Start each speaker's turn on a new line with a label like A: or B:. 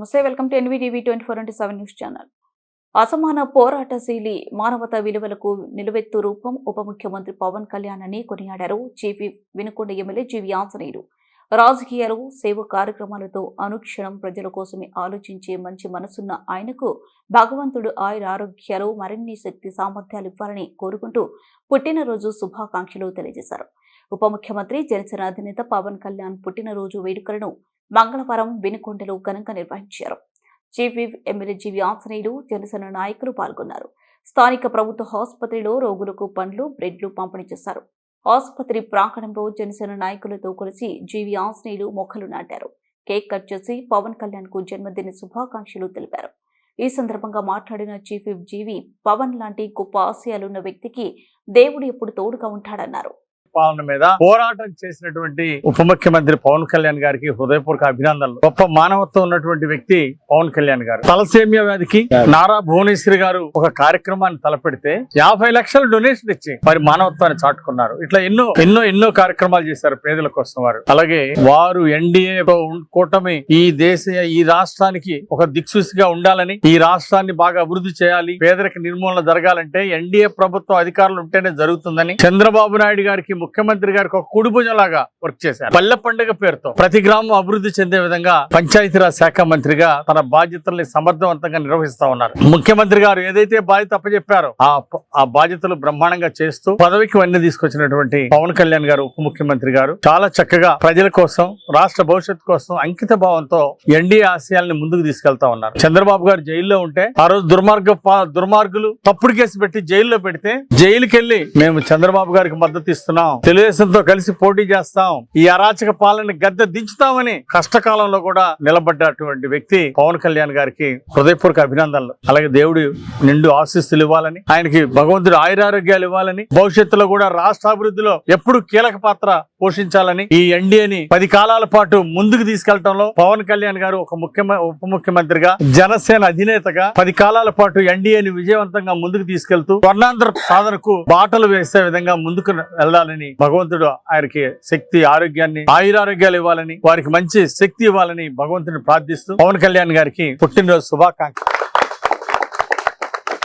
A: నమస్తే welcome to NVTV twenty four into seven news channel. అసమాన పోరాటశీలి మానవతా విలువలకు నిలువెత్తు రూపం ఉప ముఖ్యమంత్రి పవన్ కళ్యాణ్ అని కొనియాడారు జీవి వినుకొండ ఎమ్మెల్యే జీవి ఆంజనేయుడు రాజకీయాలు సేవ కార్యక్రమాలతో అనుక్షణం ప్రజల కోసమే ఆలోచించే మంచి మనసున్న ఆయనకు భగవంతుడు ఆయుర ఆరోగ్యాలు మరిన్ని శక్తి సామర్థ్యాలు ఇవ్వాలని కోరుకుంటూ పుట్టినరోజు శుభాకాంక్షలు తెలియజేశారు. ఉప ముఖ్యమంత్రి జనసేన అధినేత పవన్ కళ్యాణ్ పుట్టినరోజు వేడుకలను మంగళవారం వినుకొండలో ఘనంగా నిర్వహించారు. Chief whip MLA GV Anjaneyulu Janasena నాయకులు పాల్గొన్నారు. స్థానిక ప్రభుత్వ ఆసుపత్రిలో రోగులకు పండ్లు బ్రెడ్లు పంపిణీ చేశారు. ఆసుపత్రి ప్రాంగణంలో జనసేన నాయకులతో కలిసి జీవి ఆంజనేయులు మొక్కలు నాటారు. కేక్ కట్ చేసి పవన్ కళ్యాణ్కు జన్మదిన శుభాకాంక్షలు తెలిపారు. ఈ సందర్భంగా మాట్లాడిన చీఫ్ విప్ జీవి పవన్ లాంటి గొప్ప ఆశయాలున్న వ్యక్తికి దేవుడు ఎప్పుడు తోడుగా ఉంటాడన్నారు.
B: పాలన మీద పోరాటం చేసినటువంటి ఉప ముఖ్యమంత్రి పవన్ కళ్యాణ్ గారికి హృదయపూర్వక అభినందనలు. గొప్ప మానవత్వం ఉన్నటువంటి వ్యక్తి పవన్ కళ్యాణ్ గారు. తలసేమియా వ్యాధికి నారా భువనేశ్వరి గారు ఒక కార్యక్రమాన్ని తలపెడితే యాభై లక్షల డొనేషన్ ఇచ్చి మరి మానవత్వాన్ని చాటుకున్నారు. ఇట్లా ఎన్నో ఎన్నో ఎన్నో కార్యక్రమాలు చేశారు పేదల కోసం వారు. అలాగే వారు ఎన్డీఏ కూటమి ఈ దేశ ఈ రాష్ట్రానికి ఒక దిక్సూసిగా ఉండాలని ఈ రాష్ట్రాన్ని బాగా అభివృద్ధి చేయాలి పేదరిక నిర్మూలన జరగాలంటే ఎన్డీఏ ప్రభుత్వం అధికారులు ఉంటేనే జరుగుతుందని చంద్రబాబు నాయుడు గారికి ముఖ్యమంత్రి గారికి ఒక కుడిభుజం లాగా వర్క్ చేశారు. పల్లె పండుగ పేరుతో ప్రతి గ్రామం అభివృద్ధి చెందే విధంగా పంచాయతీరాజ్ శాఖ మంత్రిగా తన బాధ్యతల్ని సమర్థవంతంగా నిర్వహిస్తా ఉన్నారు. ముఖ్యమంత్రి గారు ఏదైతే బాధ్యత అప్పచెప్పారో ఆ బాధ్యతలు బ్రహ్మాండంగా చేస్తూ పదవికి వన్నీ తీసుకొచ్చినటువంటి పవన్ కళ్యాణ్ గారు ఉప ముఖ్యమంత్రి గారు చాలా చక్కగా ప్రజల కోసం రాష్ట్ర భవిష్యత్తు కోసం అంకిత భావంతో ఎన్డీఏ ఆశయాల్ని ముందుకు తీసుకెళ్తా ఉన్నారు. చంద్రబాబు గారు జైల్లో ఉంటే ఆ రోజు దుర్మార్గ దుర్మార్గులు తప్పుడు కేసు పెట్టి జైల్లో పెడితే జైలుకెళ్ళి మేము చంద్రబాబు గారికి మద్దతు ఇస్తున్నాం. తెలుగుదేశంతో కలిసి పోటీ చేస్తాం. ఈ అరాచక పాలన గద్దె దించుతామని కష్టకాలంలో కూడా నిలబడ్డటువంటి వ్యక్తి పవన్ కళ్యాణ్ గారికి హృదయపూర్వక అభినందనలు. అలాగే దేవుడు నిండు ఆశీస్సులు ఇవ్వాలని ఆయనకి భగవంతుడు ఆయురారోగ్యాలు ఇవ్వాలని భవిష్యత్తులో కూడా రాష్ట్ర అభివృద్ధిలో ఎప్పుడు కీలక పాత్ర పోషించాలని ఈ ఎన్డీఏని పది కాలాల పాటు ముందుకు తీసుకెళ్ళడంలో పవన్ కళ్యాణ్ గారు ఒక ముఖ్యమైన ఉప ముఖ్యమంత్రిగా జనసేన అధినేతగా పది కాలాల పాటు ఎన్డీఏని విజయవంతంగా ముందుకు తీసుకెళ్తూ స్వర్ణాంధ్ర సాధనకు బాటలు వేసే విధంగా ముందుకు వెళ్ళాలని భగవంతుడు ఆయనకి శక్తి ఆరోగ్యాన్ని ఆయురారోగ్యాలు ఇవ్వాలని వారికి మంచి శక్తి ఇవ్వాలని భగవంతుని ప్రార్థిస్తూ పవన్ కళ్యాణ్ గారికి పుట్టినరోజు శుభాకాంక్ష